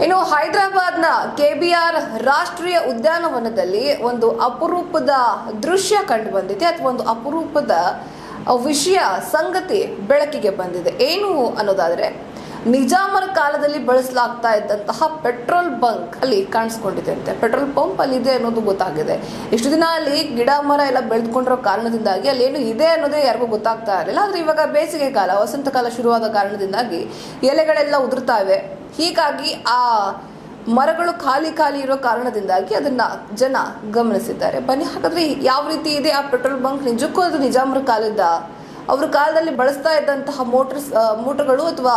ಇನ್ನು ಹೈದರಾಬಾದ್ನ ಕೆಬಿಆರ್ ರಾಷ್ಟ್ರೀಯ ಉದ್ಯಾನವನದಲ್ಲಿ ಒಂದು ಅಪರೂಪದ ದೃಶ್ಯ ಕಂಡು ಬಂದಿದೆ ಅಥವಾ ಒಂದು ಅಪರೂಪದ ವಿಷಯ, ಸಂಗತಿ ಬೆಳಕಿಗೆ ಬಂದಿದೆ. ಏನು ಅನ್ನೋದಾದ್ರೆ, ನಿಜಾಮರ ಕಾಲದಲ್ಲಿ ಬಳಸಲಾಗ್ತಾ ಇದ್ದಂತಹ ಪೆಟ್ರೋಲ್ ಬಂಕ್ ಅಲ್ಲಿ ಕಾಣಿಸ್ಕೊಂಡಿದೆ ಅಂತೆ. ಪೆಟ್ರೋಲ್ ಪಂಪ್ ಅಲ್ಲಿ ಇದೆ ಅನ್ನೋದು ಗೊತ್ತಾಗಿದೆ. ಇಷ್ಟು ದಿನ ಅಲ್ಲಿ ಗಿಡ, ಮರ ಎಲ್ಲ ಬೆಳೆದುಕೊಂಡಿರೋ ಕಾರಣದಿಂದಾಗಿ ಅಲ್ಲಿ ಏನು ಇದೆ ಅನ್ನೋದೇ ಯಾರಿಗೂ ಗೊತ್ತಾಗ್ತಾ ಇರಲಿಲ್ಲ. ಆದ್ರೆ ಇವಾಗ ಬೇಸಿಗೆ ಕಾಲ ವಸಂತ ಕಾಲ ಶುರುವಾದ ಕಾರಣದಿಂದಾಗಿ ಎಲೆಗಳೆಲ್ಲ ಉದುರ್ತಾ ಇವೆ. ಹೀಗಾಗಿ ಆ ಮರಗಳು ಖಾಲಿ ಖಾಲಿ ಇರೋ ಕಾರಣದಿಂದಾಗಿ ಅದನ್ನ ಜನ ಗಮನಿಸಿದ್ದಾರೆ. ಬನ್ನಿ, ಹಾಗಾದ್ರೆ ಯಾವ ರೀತಿ ಇದೆ ಆ ಪೆಟ್ರೋಲ್ ಬಂಕ್? ನಿಜಕ್ಕೂ ಅದು ನಿಜಾಮರ ಕಾಲದ ಅವ್ರ ಕಾಲದಲ್ಲಿ ಬಳಸ್ತಾ ಇದ್ದಂತಹ ಮೋಟರ್ಸ್ ಮೋಟರ್ಗಳು ಅಥವಾ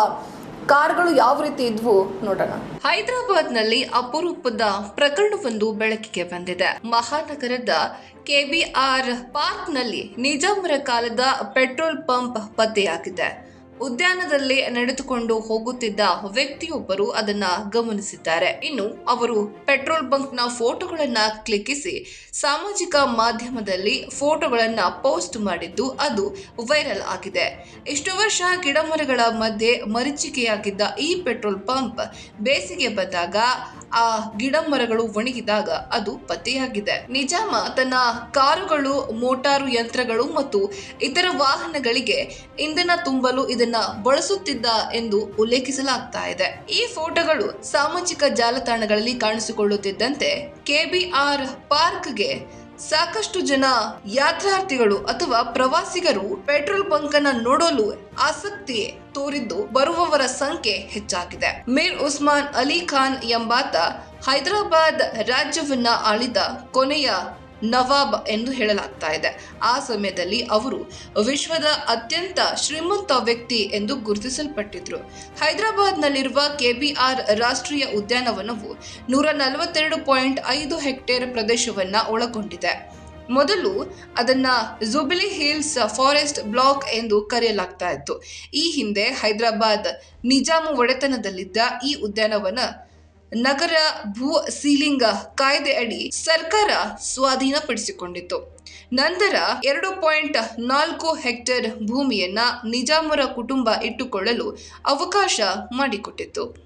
ಕಾರ್ಗಳು ಯಾವ ರೀತಿ ಇದ್ವು ನೋಡೋಣ. ಹೈದರಾಬಾದ್ನಲ್ಲಿ ಅಪರೂಪದ ಪ್ರಕರಣವೊಂದು ಬೆಳಕಿಗೆ ಬಂದಿದೆ. ಮಹಾನಗರದ ಕೆಬಿಆರ್ ಪಾರ್ಕ್ನಲ್ಲಿ ನಿಜಾಮರ ಕಾಲದ ಪೆಟ್ರೋಲ್ ಪಂಪ್ ಪತ್ತೆಯಾಗಿದೆ. ಉದ್ಯಾನದಲ್ಲಿ ನಡೆದುಕೊಂಡು ಹೋಗುತ್ತಿದ್ದ ವ್ಯಕ್ತಿಯೊಬ್ಬರು ಅದನ್ನ ಗಮನಿಸಿದ್ದಾರೆ. ಇನ್ನು ಅವರು ಪೆಟ್ರೋಲ್ನ ಫೋಟೋಗಳನ್ನ ಕ್ಲಿಕ್ಕಿಸಿ ಸಾಮಾಜಿಕ ಮಾಧ್ಯಮದಲ್ಲಿ ಫೋಟೋಗಳನ್ನ ಪೋಸ್ಟ್ ಮಾಡಿದ್ದು ಅದು ವೈರಲ್ ಆಗಿದೆ. ಇಷ್ಟು ವರ್ಷ ಗಿಡಮರಗಳ ಮಧ್ಯೆ ಮರೀಚಿಕೆಯಾಗಿದ್ದ ಈ ಪೆಟ್ರೋಲ್ ಪಂಪ್ ಬೇಸಿಗೆ ಬಂದಾಗ ಆ ಗಿಡ ಮರಗಳು ಒಣಗಿದಾಗ ಅದು ಪತ್ತೆಯಾಗಿದೆ. ನಿಜಾಮ ತನ್ನ ಕಾರುಗಳು, ಮೋಟಾರು ಯಂತ್ರಗಳು ಮತ್ತು ಇತರ ವಾಹನಗಳಿಗೆ ಇಂಧನ ತುಂಬಲು ಇದನ್ನ ಬಳಸುತ್ತಿದ್ದ ಎಂದು ಉಲ್ಲೇಖಿಸಲಾಗ್ತಾ ಇದೆ. ಈ ಫೋಟೋಗಳು ಸಾಮಾಜಿಕ ಜಾಲತಾಣಗಳಲ್ಲಿ ಕಾಣಿಸಿಕೊಳ್ಳುತ್ತಿದ್ದಂತೆ ಕೆಬಿಆರ್ ಪಾರ್ಕ್ಗೆ ಸಾಕಷ್ಟು ಜನ ಯಾತ್ರಾರ್ಥಿಗಳು ಅಥವಾ ಪ್ರವಾಸಿಗರು ಪೆಟ್ರೋಲ್ ಬಂಕ್ ಅನ್ನ ನೋಡಲು ಆಸಕ್ತಿ ತೋರಿದ್ದು ಬರುವವರ ಸಂಖ್ಯೆ ಹೆಚ್ಚಾಗಿದೆ. ಮೀರ್ ಉಸ್ಮಾನ್ ಅಲಿ ಖಾನ್ ಎಂಬಾತ ಹೈದರಾಬಾದ್ ರಾಜ್ಯವನ್ನ ಆಳಿದ ಕೊನೆಯ ನವಾಬ್ ಎಂದು ಹೇಳಲಾಗ್ತಾ ಇದೆ. ಆ ಸಮಯದಲ್ಲಿ ಅವರು ವಿಶ್ವದ ಅತ್ಯಂತ ಶ್ರೀಮಂತ ವ್ಯಕ್ತಿ ಎಂದು ಗುರುತಿಸಲ್ಪಟ್ಟಿದ್ರು. ಹೈದರಾಬಾದ್ನಲ್ಲಿರುವ ಕೆಬಿಆರ್ ರಾಷ್ಟ್ರೀಯ ಉದ್ಯಾನವನವು ನೂರ ನಲವತ್ತೆರಡು ಪಾಯಿಂಟ್ ಐದು ಹೆಕ್ಟೇರ್ ಪ್ರದೇಶವನ್ನ ಒಳಗೊಂಡಿದೆ. ಮೊದಲು ಅದನ್ನ ಜುಬಿಲಿ ಹಿಲ್ಸ್ ಫಾರೆಸ್ಟ್ ಬ್ಲಾಕ್ ಎಂದು ಕರೆಯಲಾಗ್ತಾ ಇತ್ತು. ಈ ಹಿಂದೆ ಹೈದರಾಬಾದ್ ನಿಜಾಮು ಒಡೆತನದಲ್ಲಿದ್ದ ಈ ಉದ್ಯಾನವನ ನಗರ ಭೂ ಸೀಲಿಂಗ್ ಕಾಯ್ದೆ ಅಡಿ ಸರ್ಕಾರ ಸ್ವಾಧೀನಪಡಿಸಿಕೊಂಡಿತು ನಂತರ ಎರಡು ಪಾಯಿಂಟ್ ನಾಲ್ಕು ಹೆಕ್ಟೇರ್ ಭೂಮಿಯನ್ನ ನಿಜಾಮರ ಕುಟುಂಬ ಇಟ್ಟುಕೊಳ್ಳಲು ಅವಕಾಶ ಮಾಡಿಕೊಟ್ಟಿತ್ತು.